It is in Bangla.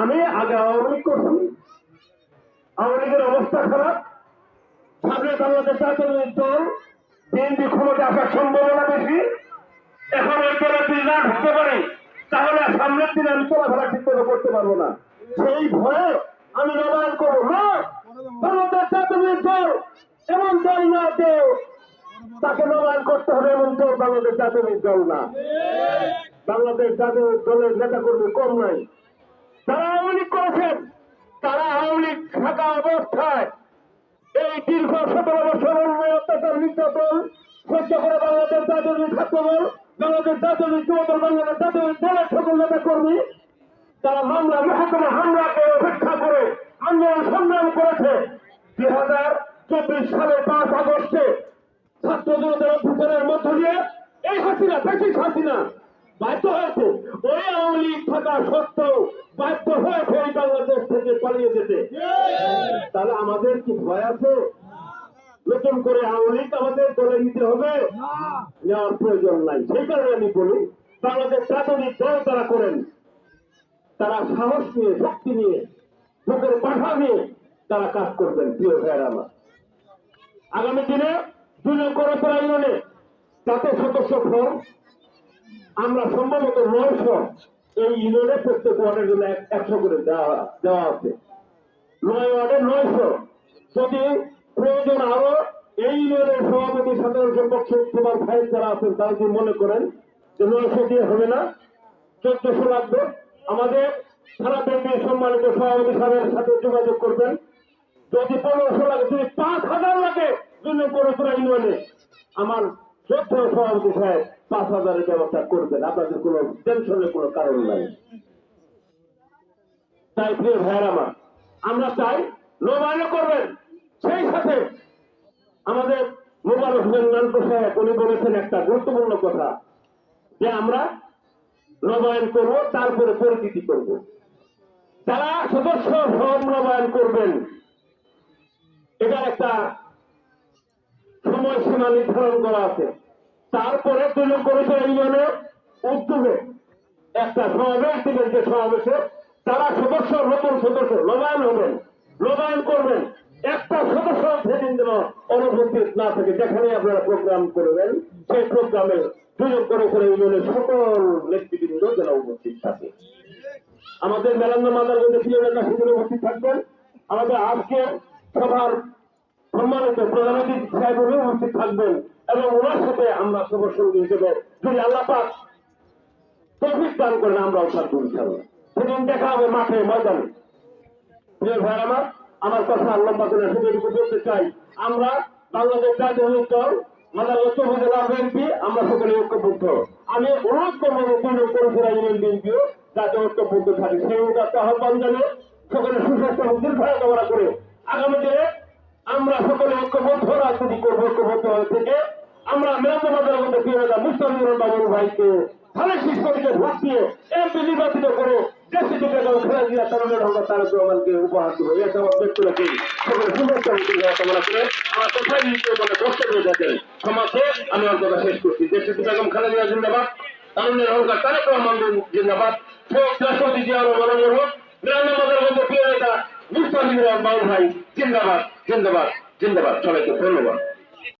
আমি আগে আওয়ামী লীগ করছি আওয়ামী লীগের অবস্থা খারাপ। সামনে বাংলাদেশ জাতীয় দল, বিএনপি ক্ষমতা আসার সম্ভাবনা বেশি। এখন ওই দলে যদি না ঢুকতে পারি, তাহলে সামনের দিনে আমি চলাফেরা ঠিক করে করতে পারব না। সেই ভয়ে আমি নবায়ন করব না। বাংলাদেশ জাতীয় দল, এমন দল না যে তাকে নবায়ন করতে হবে এমন দল বাংলাদেশ জাতীয় দল না। বাংলাদেশ জাতীয় দলের নেতা কর্মী কম নাই। তারা আওয়ামী লীগ করেছেন। তারা আওয়ামী লীগ থাকা অবস্থায় এই দীর্ঘ সতেরো বছর অত্যাচার নির্যাতন সহ্য করে বাংলাদেশ জাতীয় ছাত্র দল বাংলাদেশ জাতীয় যুবদল, বাংলাদেশ জাতীয় দলের সকল নেতা কর্মী তারা মামলা, মহকুমা হামলাকে উপেক্ষা করে আন্দোলন সংগ্রাম করেছে। দুই হাজার চব্বিশ সালের পাঁচ আগস্টে ছাত্র জনতার অভ্যুত্থানের মধ্য দিয়ে এই হাসিনা, বেশি হাসিনা, বাধ্য হয়েছে। লীগ থাকা সত্ত্বেও বাধ্য হয়েছে এই বাংলাদেশ থেকে পালিয়ে যেতে। তাহলে আমাদের কি ভয় আছে? নতুন করে আওয়ামী আমাদের দলে নিতে হবে। নেওয়ার প্রয়োজন নাই। সেই কারণে আমি বলি, বাংলাদেশ জাতীয় দল তারা করেন। তারা সাহস নিয়ে, শক্তি নিয়ে, বুকের পাঠা নিয়ে তারা কাজ করবেন, প্রিয় ভাইয়ের আমার। আগামী দিনে দুজন করে ইউনিয়নে তাতে সদস্য ফর্ম, আমরা সম্ভবত নয়শো এই ইউনিয়নে প্রত্যেক ওয়ার্ডের জন্য এক- একশো করে দেওয়া দেওয়া আছে। নয় ওয়ার্ডে নয়শো। যদি প্রয়োজন আরও, এই ইউনিয়নের সভাপতি সাধারণ সম্পর্ক তোমার ভাই যারা আছেন, তারা যদি মনে করেন যে নয়শো দিয়ে হবে না, চোদ্দশো লাগবে। আমাদের সারা ব্যাংকের সম্মানিত সভাপতি সাহেবের সাথে যোগাযোগ করবেন। যদি পনেরোশো লাগে, যদি পাঁচ হাজার লাগে জন্য পনেরোশো ইউনিয়নে। আমার শ্রদ্ধ সভাপতি সাহেব পাঁচ হাজারের ব্যবস্থা করবেন, আপনাদের কোনো টেনশনের কোনো কারণ নাই। তাই প্রিয় ভাইয়ের আমার, আমরা চাই নবায়ন করবেন, সেই সাথে আমাদের মোবাইল হোসেন নানকো সাহেব, উনি বলেছেন একটা গুরুত্বপূর্ণ কথা, যে আমরা নবায়ন করব, তারপরে পরিচিতি করব। যারা সদস্য ফর্ম নবায়ন করবেন, এটার একটা সময়সীমা নির্ধারণ করা আছে। তারপরে তৃণমূল কমিশন ইউনিয়নের উদ্যোগে একটা সমাবেশ দিবেন যে সমাবেশে তারা সদস্য, নতুন সদস্য, নবায়ন হবেন, নবায়ন করবেন, একটা সদস্য সেদিন যেন অনুপস্থিত না থাকে যেখানে আপনারা প্রোগ্রাম করবেন, সেই প্রোগ্রামে তৃণমূল কমিশন ইউনিয়নের সকল নেতৃবৃন্দ যেন উপস্থিত থাকে। আমাদের মেলান্দ মাদারগঞ্জে প্রিয় নেতা সেখানে উপস্থিত থাকবেন। আমাদের আজকে সভার সম্মানিত প্রধান অতিথি সাহেব উপস্থিত থাকবেন এবং ওনার সাথে আমরা সবার সঙ্গে হিসেবে যদি আল্লাহ পাক তৌফিক দান করেন আমরাও থাকব ইনশাল্লাহ সেদিন দেখা হবে মাঠে, ময়দানে। প্রিয় ভাই আমার আমার কথা লম্বা করে সেদিকে বলতে চাই, আমরা বাংলাদেশ জাতীয় দল মাদারগঞ্জ উপজেলা বিএনপি, আমরা সকলে ঐক্যবদ্ধ। আমি অনুরোধ করব নতুন পরিষেবা ইউনিয়ন বিএনপিও যাতে ঐক্যবদ্ধ থাকে সেই উদাত্ত আহ্বান জানিয়ে সকলে সুস্বাস্থ্য কামনা করে আগামী দিনে আমরা সকলে ঐক্যবদ্ধ রাজনীতি করব ঐক্যবদ্ধ হয়ে থেকে, আমরা মেরান্ত বাজারের মধ্যে প্রিয় নেতা মুস্তাফিজুর বাবুর ভাইকে। খালেদ শিষ্যকে ভোট দিয়ে এমপি নির্বাচিত করে দেশে থেকে গেল খেলা দিয়া তরুণের হঙ্গ তারেক রহমানকে উপহার দেবো। এটা আমার ব্যক্ত রাখি সকলে শুভেচ্ছা কামনা করে? আমার কোথায় নিতে মানে বক্তব্য দেখেন। সমাজে আমি আমার কথা শেষ করছি। দেশে বেগম খালেদিয়া জিন্দাবাদ। তরুণের অহংকার তারেক রহমান জিন্দাবাদ। শোক রাষ্ট্রপতি জিয়া রহমান বাজারের মধ্যে প্রিয় নেতা মুস্তাফিজুর বাবুর ভাই জিন্দাবাদ। জিন্দাবাদ জিন্দাবাদ সবাইকে ধন্যবাদ।